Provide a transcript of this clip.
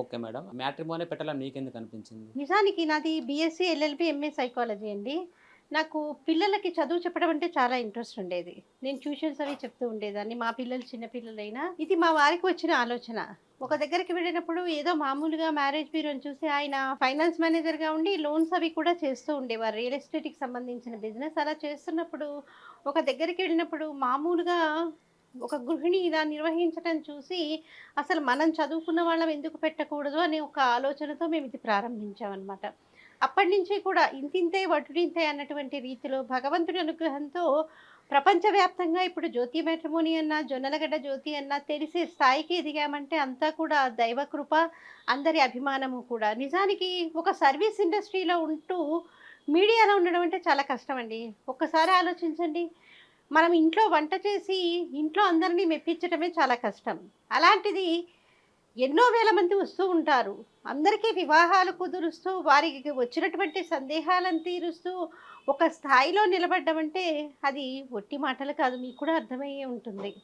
Okay madam. మ్యాట్రిమోనే పెట్టాలని మీకు ఎందుకు అనిపించింది? నిజానికి నాది బీఎస్సీ ఎల్ఎల్బి ఎంఏ సైకాలజీ అండి. నాకు పిల్లలకి చదువు చెప్పడం అంటే చాలా ఇంట్రెస్ట్ ఉండేది. నేను ట్యూషన్స్ అవి చెప్తూ ఉండేదాన్ని. మా పిల్లలు చిన్నపిల్లలైనా ఇది మా వారికి వచ్చిన ఆలోచన. ఒక దగ్గరికి వెళ్ళినప్పుడు ఏదో మామూలుగా మ్యారేజ్ బ్యూరోని చూసి ఆయన ఫైనాన్స్ మేనేజర్గా ఉండి లోన్స్ అవి కూడా చేస్తూ ఉండేవారు. రియల్ ఎస్టేట్కి సంబంధించిన బిజినెస్ అలా చేస్తున్నప్పుడు ఒక దగ్గరికి వెళ్ళినప్పుడు మామూలుగా ఒక గృహిణి ఇలా నిర్వహించడం చూసి అసలు మనం చదువుకున్న వాళ్ళం ఎందుకు పెట్టకూడదు అనే ఒక ఆలోచనతో మేము ఇది ప్రారంభించామన్నమాట. అప్పటి నుంచి కూడా ఇంతింతే వడ్డింతే అన్నటువంటి రీతిలో భగవంతుడి అనుగ్రహంతో ప్రపంచవ్యాప్తంగా ఇప్పుడు జ్యోతి మ్యాట్రిమోని అన్న జొన్నలగడ్డ జ్యోతి అన్న తెలిసే స్థాయికి ఎదిగామంటే అంతా కూడా దైవకృప అందరి అభిమానము కూడా. నిజానికి ఒక సర్వీస్ ఇండస్ట్రీలో ఉంటూ మీడియాలో ఉండడం అంటే చాలా కష్టం అండి ఒక్కసారి ఆలోచించండి. మనం ఇంట్లో వంట చేసి ఇంట్లో అందరినీ మెప్పించడమే చాలా కష్టం. అలాంటిది ఎన్నో వేల మంది వస్తూ ఉంటారు. అందరికీ వివాహాలు కుదురుస్తూ వారికి వచ్చినటువంటి సందేహాలను తీరుస్తూ ఒక స్థాయిలో నిలబడ్డం అంటే అది ఒట్టి మాటలు కాదు మీకు కూడా అర్థమయ్యే ఉంటుంది.